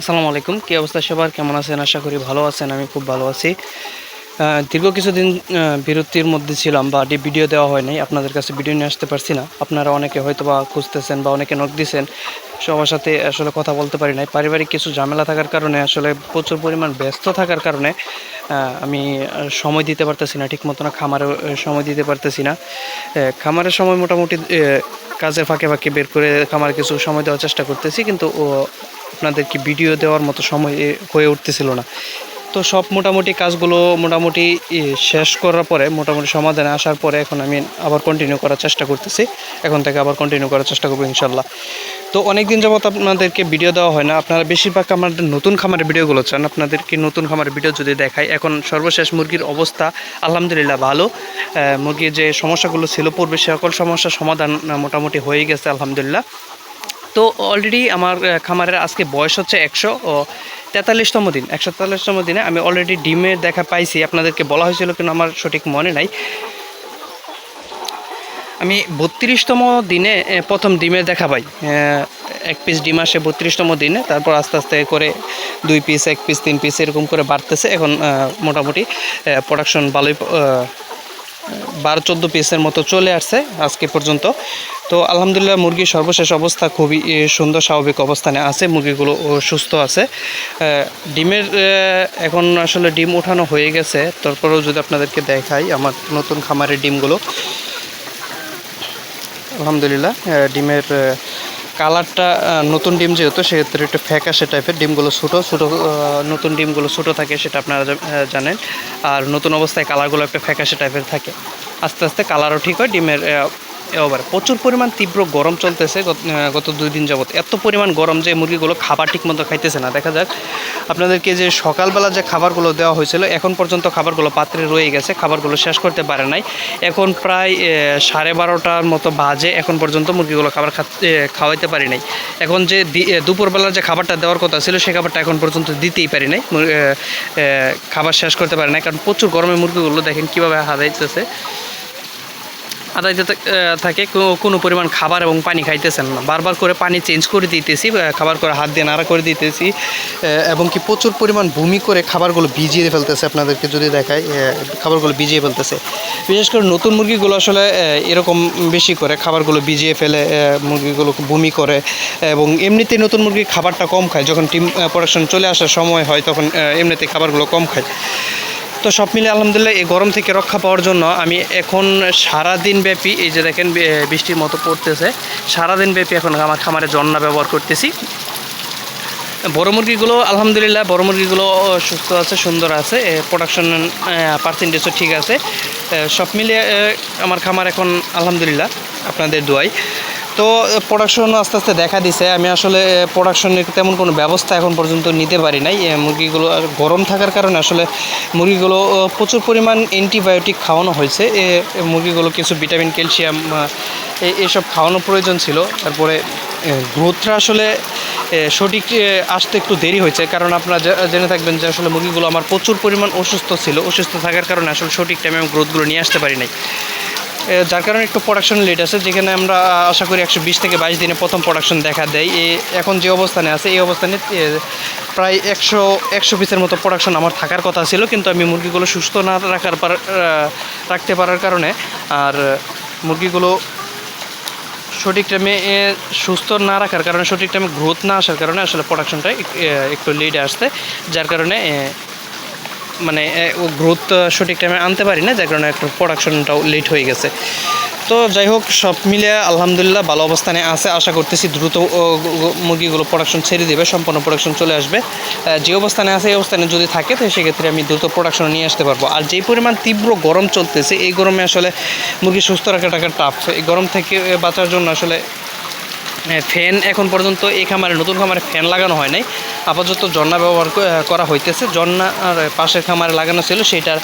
আসসালামু আলাইকুম। কী অবস্থা সবার? কেমন আছেন? আশা করি ভালো আছেন, আমি খুব ভালো আছি। দীর্ঘ কিছুদিন বিরতির মধ্যে ছিলাম বা ভিডিও দেওয়া হয় নাই। আপনাদের কাছে ভিডিও নিয়ে আসতে পারছি না। আপনারা অনেকে হয়তো বা খুঁজতেছেন বা অনেকে নক দিছেন। সবার সাথে আসলে কথা বলতে পারি নাই। পারিবারিক কিছু ঝামেলা থাকার কারণে, আসলে প্রচুর পরিমাণ ব্যস্ত থাকার কারণে আমি সময় দিতে পারতেছি না। ঠিক মতো না খামারে সময় দিতে পারতেছি না। খামারের সময় মোটামুটি কাজের ফাঁকে ফাঁকে বের করে খামার কিছু সময় দেওয়ার চেষ্টা করতেছি। কিন্তু আপনাদেরকে ভিডিও দেওয়ার মতো সময় হয়ে উঠতেছিল না। তো সব মোটামুটি কাজগুলো মোটামুটি শেষ করার পরে, মোটামুটি সমাধানে আসার পরে এখন আমি আবার কন্টিনিউ করার চেষ্টা করতেছি। এখন থেকে আবার কন্টিনিউ করার চেষ্টা করব ইনশাল্লাহ। তো অনেক দিন যাবত আপনাদেরকে ভিডিও দেওয়া হয় না। আপনারা বেশিরভাগ আমাদের নতুন খামারের ভিডিওগুলো চান। আপনাদেরকে নতুন খামারের ভিডিও যদি দেখাই, এখন সর্বশেষ মুরগির অবস্থা আলহামদুলিল্লাহ ভালো। মুরগির যে সমস্যাগুলো ছিল, পূর্বে সকল সমস্যার সমাধান মোটামুটি হয়ে গেছে, আলহামদুলিল্লাহ। তো অলরেডি আমার খামারের আজকে বয়স হচ্ছে একশো, ও তেতাল্লিশতম দিন। একশো তেতাল্লিশতম দিনে আমি অলরেডি ডিমের দেখা পাইছি। আপনাদেরকে বলা হয়েছিল কিন্তু আমার সঠিক মনে নাই। আমি বত্রিশতম দিনে প্রথম ডিমের দেখা পাই। এক পিস ডিম আসে বত্রিশতম দিনে, তারপর আস্তে আস্তে করে দুই পিস এক পিস তিন পিস এরকম করে বাড়তেছে। এখন মোটামুটি প্রোডাকশন ভালোই বারো চোদ্দ পিসের মতো চলে আসছে আজকে পর্যন্ত। তো আলহামদুলিল্লাহ মুরগির সর্বশেষ অবস্থা খুবই সুন্দর, স্বাভাবিক অবস্থানে আছে, মুরগিগুলো সুস্থ আছে। ডিমের এখন আসলে ডিম ওঠানো হয়ে গেছে। তারপরেও যদি আপনাদেরকে দেখাই আমার নতুন খামারের ডিমগুলো। আলহামদুলিল্লাহ ডিমের কালারটা নতুন ডিম যেহেতু, সেক্ষেত্রে একটু ফ্যাকাশে টাইপের ডিমগুলো ছোটো ছোটো নতুন ডিমগুলো ছোটো থাকে সেটা আপনারা জানেন। আর নতুন অবস্থায় কালারগুলো একটু ফ্যাকাশে টাইপের থাকে। আস্তে আস্তে কালারও ঠিক হয়, ডিমের এবার প্রচুর পরিমাণ তীব্র গরম চলতেছে, গত- দুই দিন যাবত এত পরিমাণ গরম যে মুরগিগুলো খাবার ঠিকমতো খাইতেছে না। দেখা যাক, আপনাদেরকে যে সকালবেলা যে খাবারগুলো দেওয়া হয়েছিল, এখন পর্যন্ত খাবারগুলো পাত্রে রয়ে গেছে, খাবারগুলো শেষ করতে পারে নাই। এখন প্রায় সাড়ে বারোটার মতো বাজে, এখন পর্যন্ত মুরগিগুলো খাবার খাওয়াইতে পারি নাই। এখন যে দুপুরবেলার যে খাবারটা দেওয়ার কথা ছিল সেই খাবারটা এখন পর্যন্ত দিতেই পারি নাই। খাবার শেষ করতে পারে নাই, কারণ প্রচুর গরমে মুরগিগুলো দেখেন কীভাবে হারাইতেছে। আদায়তে থাকে কোনো পরিমাণ খাবার এবং পানি খাইতেছেন না। বারবার করে পানি চেঞ্জ করে দিতেছি খাবার করে হাত দিয়ে নাড়া করে দিতেছি এবং কি প্রচুর পরিমাণ ভূমি করে খাবারগুলো ভিজিয়ে ফেলতেছে আপনাদেরকে যদি আহ, খাবারগুলো ভিজিয়ে ফেলতেছে। বিশেষ করে নতুন মুরগিগুলো আসলে এরকম বেশি করে খাবারগুলো ভিজিয়ে ফেলে মুরগিগুলো ভূমি করে এবং এমনিতে নতুন মুরগি খাবারটা কম খায়। যখন টিম প্রোডাকশন চলে আসার সময় হয় তখন এমনিতে খাবারগুলো কম খায়। তো সব মিলে আলহামদুলিল্লাহ এই গরম থেকে রক্ষা পাওয়ার জন্য আমি এখন সারা দিন ব্যাপী, এই যে দেখেন বৃষ্টির মতো পড়তেছে। সারা দিন ব্যাপী এখন আমার খামারে জন্না ব্যবহার করতেছি। বড় মুরগিগুলো, আলহামদুলিল্লাহ, বড় মুরগিগুলো সুস্থ আছে, সুন্দর আছে প্রোডাকশন পার্সেন্টেজও ঠিক আছে। সব মিলিয়ে আমার খামার এখন, আলহামদুলিল্লাহ, আপনাদের দোয়াই। তো প্রোডাকশন আস্তে আস্তে দেখা দিছে। আমি আসলে প্রোডাকশনের তেমন কোনো ব্যবস্থা এখন পর্যন্ত নিতে পারি নাই। মুরগিগুলো গরম থাকার কারণে আসলে মুরগিগুলো প্রচুর পরিমাণ অ্যান্টিবায়োটিক খাওয়ানো হয়েছে। মুরগিগুলো কিছু ভিটামিন ক্যালসিয়াম এসব খাওয়ানো প্রয়োজন ছিল। তারপরে গ্রোথটা আসলে সঠিক আসতে একটু দেরি হয়েছে। কারণ আপনারা জেনে থাকবেন যে আসলে মুরগিগুলো আমার প্রচুর পরিমাণ অসুস্থ ছিল। অসুস্থ থাকার কারণে আসলে সঠিক টাইমে আমি গ্রোথগুলো নিয়ে আসতে পারি নাই। যার কারণে একটু প্রোডাকশন লেট আছে, যেখানে আমরা আশা করি একশো বিশ থেকে বাইশ দিনে প্রথম প্রোডাকশন দেখা দেয়। এ, এখন যে অবস্থানে আছে, এই অবস্থানে প্রায় একশো একশো পিসের মতো প্রোডাকশন আমার থাকার কথা ছিল, কিন্তু আমি মুরগিগুলো সুস্থ না রাখার পার রাখতে পারার কারণে, আর মুরগিগুলো সঠিক টাইমে সুস্থ না রাখার কারণে, সঠিক টাইমে গ্রোথ না আসার কারণে আসলে প্রোডাকশনটা একটু লেটে আসতে যার কারণে মানে গ্রোথ সঠিক টাইমে আনতে পারি না, যার কারণে একটু প্রোডাকশনটাও লেট হয়ে গেছে। তো যাই হোক, সব মিলিয়ে আলহামদুলিল্লাহ ভালো অবস্থানে আছে। আশা করতেছি দ্রুত মুরগিগুলো প্রোডাকশন ছেড়ে দেবে, সম্পূর্ণ প্রোডাকশন চলে আসবে। যে অবস্থানে আছে, এই অবস্থানে যদি থাকে তো সেক্ষেত্রে আমি দ্রুত প্রোডাকশন নিয়ে আসতে পারব। আর যেই পরিমাণ তীব্র গরম চলতেছে, এই গরমে আসলে মুরগি সুস্থ রাখাটাকে টাফ এই গরম থেকে বাঁচার জন্য আসলে ফ্যান এখন পর্যন্ত এই খামারে, নতুন খামারে ফ্যান লাগানো হয় নাই। আপাতত জন্না ব্যবহার করা হইতেছে। জন্না আর পাশের খামারে লাগানো ছিল, সেটার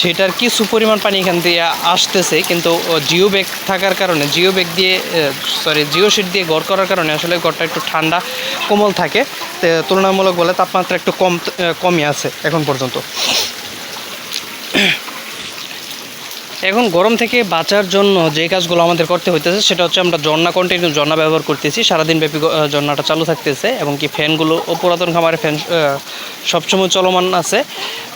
সেটার কিছু পরিমাণ পানি এখান দিয়ে আসতেছে, কিন্তু জিও ব্যাগ থাকার কারণে, জিও ব্যাগ দিয়ে সরি জিও শিট দিয়ে গড় করার কারণে আসলে ঘরটা একটু ঠান্ডা, কোমল থাকে। তুলনামূলক বলে তাপমাত্রা একটু কম কমই আছে এখন পর্যন্ত। এখন গরম থেকে বাঁচার জন্য যে কাজগুলো আমাদের করতে হইতেছে সেটা হচ্ছে আমরা ঝর্ণা কন্টিনিউ ঝর্ণা ব্যবহার করতেছি। সারাদিন ব্যাপী ঝর্ণাটা চালু থাকতেছে এবং কি ফ্যানগুলো ও পুরাতন খামারে ফ্যান সবসময় চলমান আছে।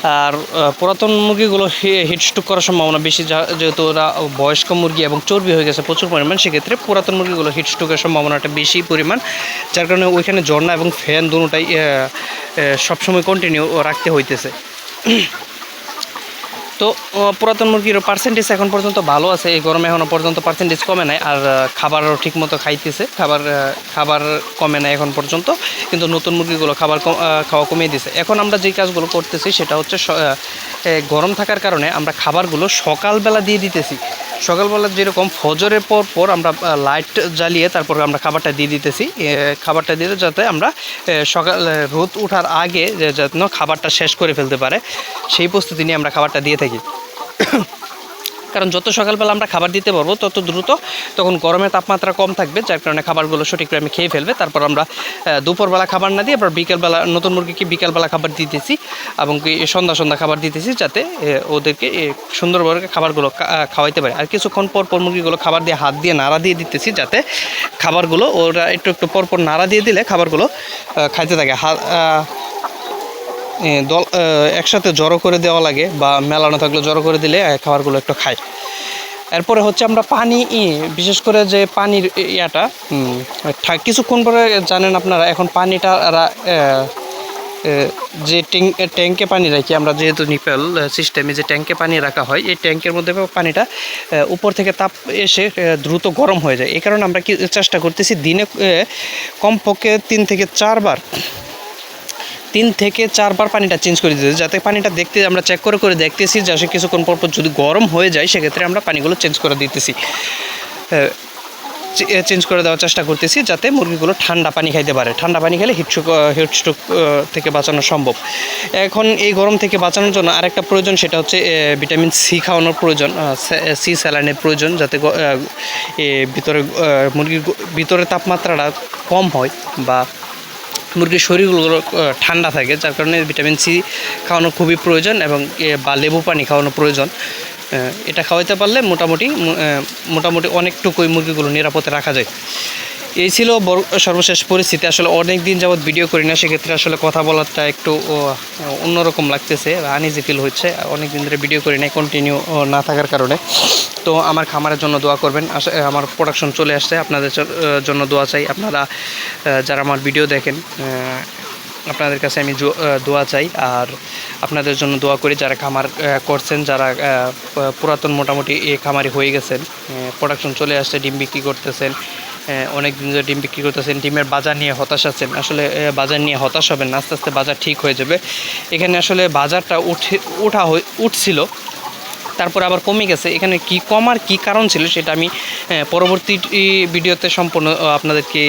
আর পুরাতন মুরগিগুলো হিটস্ট্রোক করার সম্ভাবনা বেশি যেহেতু ওরা বয়স্ক মুরগি এবং চর্বি হয়ে গেছে প্রচুর পরিমাণ সেক্ষেত্রে পুরাতন মুরগিগুলো হিটস্ট্রোকের সম্ভাবনাটা বেশি পরিমাণ যার কারণে ওইখানে ঝর্ণা এবং ফ্যান আহ, সবসময় কন্টিনিউ রাখতে হইতেছে। তো পুরাতন মুরগির পার্সেন্টেজ এখন পর্যন্ত ভালো আছে। এই গরমে এখনও পর্যন্ত পার্সেন্টেজ কমে নাই। আর খাবারও ঠিকমতো খাইতেছে। খাবার খাবার কমে নাই এখন পর্যন্ত। কিন্তু নতুন মুরগিগুলো খাবার খাওয়া কমিয়ে দিছে। এখন আমরা যে কাজগুলো করতেছি, সেটা হচ্ছে গরম থাকার কারণে আমরা খাবারগুলো সকালবেলা দিয়ে দিতেছি। সকালবেলা যেরকম ফজরের পর পর আমরা লাইট জ্বালিয়ে তারপর আমরা খাবারটা দিয়ে দিতেছি। খাবারটা দিতে যাতে আমরা সকাল রোদ উঠার আগে যেন খাবারটা শেষ করে ফেলতে পারে, সেই প্রস্তুতি নিয়ে আমরা খাবারটা দিয়ে থাকি। কারণ যত সকালবেলা আমরা খাবার দিতে পারব, তত দ্রুত তখন গরমের তাপমাত্রা কম থাকবে, যার কারণে খাবারগুলো সঠিকভাবে খেয়ে ফেলবে। তারপর আমরা দুপুরবেলা খাবার না দিয়ে আবার বিকেলবেলা, নতুন মুরগিকে বিকেলবেলা খাবার দিতেছি এবং সন্ধ্যা সন্ধ্যা খাবার দিতেছি যাতে ওদেরকে সুন্দরভাবে খাবারগুলো খাওয়াইতে পারে। আর কিছুক্ষণ পর পর মুরগিগুলো খাবার দিয়ে হাত দিয়ে নাড়া দিয়ে দিতেছি যাতে খাবারগুলো, ওরা একটু একটু পর পর নাড়া দিয়ে দিলে খাবারগুলো খাইতে থাকে। হাত দল একসাথে জড়ো করে দেওয়া লাগে বা মেলানো থাকলে জড়ো করে দিলে খাবারগুলো একটু খায়। এরপরে হচ্ছে আমরা পানি বিশেষ করে যে পানির ইয়াটা ঠা- কিছুক্ষণ পরে জানেন আপনারা, এখন পানিটা যে ট্যাঙ্কে পানি রাখি, আমরা যেহেতু নিপেল সিস্টেমে যে ট্যাঙ্কে পানি রাখা হয়, এই ট্যাঙ্কের মধ্যে পানিটা উপর থেকে তাপ এসে দ্রুত গরম হয়ে যায়। এই কারণে আমরা কি চেষ্টা করতেছি, দিনে কমপক্ষে তিন থেকে চারবার তিন থেকে চারবার পানিটা চেঞ্জ করে দিতে যাতে পানিটা দেখতে আমরা চেক করে করে দেখতেছি যে আসলে কিছুক্ষণ পর পর যদি গরম হয়ে যায়, সেক্ষেত্রে আমরা পানিগুলো চেঞ্জ করে দিতেছি। চেঞ্জ করে দেওয়ার চেষ্টা করতেছি যাতে মুরগিগুলো ঠান্ডা পানি খাইতে পারে। ঠান্ডা পানি খেলে হিটস্ট্রোক হিটস্ট্রোক থেকে বাঁচানো সম্ভব। এখন এই গরম থেকে বাঁচানোর জন্য আরেকটা প্রয়োজন, সেটা হচ্ছে ভিটামিন সি খাওয়ানোর প্রয়োজন সি স্যালাইনের প্রয়োজন, যাতে ভিতরে মুরগির ভিতরে তাপমাত্রাটা কম হয় বা মুরগির শরীরগুলো ঠান্ডা থাকে, যার কারণে ভিটামিন সি খাওয়ানো খুবই প্রয়োজন এবং বা লেবু পানি খাওয়ানো প্রয়োজন। এটা খাওয়াইতে পারলে মোটামুটি মোটামুটি অনেকটুকুই মুরগিগুলো নিরাপদে রাখা যায়। এই ছিল সর্বশেষ পরিস্থিতি। আসলে অনেক দিন যাবৎ ভিডিও করি না, সেক্ষেত্রে আসলে কথা বলাটা একটু অন্যরকম লাগতেছে। আনইজি ফিল হচ্ছে অনেক দিন ধরে ভিডিও করি না কন্টিনিউ না থাকার কারণে। তো আমার খামারের জন্য দোয়া করবেন। আমার প্রোডাকশন চলে আসছে, আপনাদের জন্য দোয়া চাই। আপনারা যারা আমার ভিডিও দেখেন আপনাদের কাছে আমি দোয়া চাই। আর আপনাদের জন্য দোয়া করি, যারা খামার করছেন, যারা পুরাতন মোটামুটি এ খামারি হয়ে গেছেন প্রোডাকশন চলে আসছে, ডিম বিক্রি করতেছেন। অনেক দিন ধরে ডিম বিক্রি করতেছেন, ডিমের বাজার নিয়ে হতাশ আছেন। আসলে বাজার নিয়ে হতাশ হবেন আস্তে আস্তে বাজার ঠিক হয়ে যাবে। এখানে আসলে বাজারটা উঠে, উঠা হয়ে, উঠছিল। তারপর আবার কমে গেছে। এখানে কি কমার কি কারণ ছিল সেটা আমি পরবর্তী ভিডিওতে সম্পূর্ণ আপনাদেরকে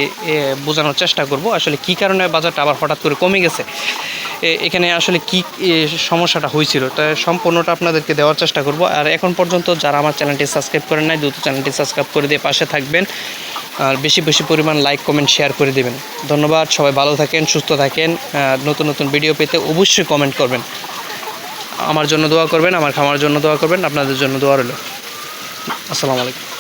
বোঝানোর চেষ্টা করব। আসলে কি কারণে বাজারটা আবার হঠাৎ করে কমে গেছে? এখানে আসলে কি সমস্যাটা হয়েছিল? তা সম্পূর্ণটা আপনাদেরকে দেওয়ার চেষ্টা করব। আর এখন পর্যন্ত যারা আমার চ্যানেলটি সাবস্ক্রাইব করেন নাই, দ্রুত চ্যানেলটি সাবস্ক্রাইব করে দিয়ে পাশে থাকবেন। আর বেশি বেশি পরিমাণ লাইক, কমেন্ট, শেয়ার করে দেবেন। ধন্যবাদ, সবাই ভালো থাকেন, সুস্থ থাকেন। নতুন নতুন ভিডিও পেতে অবশ্যই কমেন্ট করবেন। আমার জন্য দোয়া করবেন, আমার খামার জন্য দোয়া করবেন, আপনাদের জন্য দোয়া রইল। আসসালামু আলাইকুম।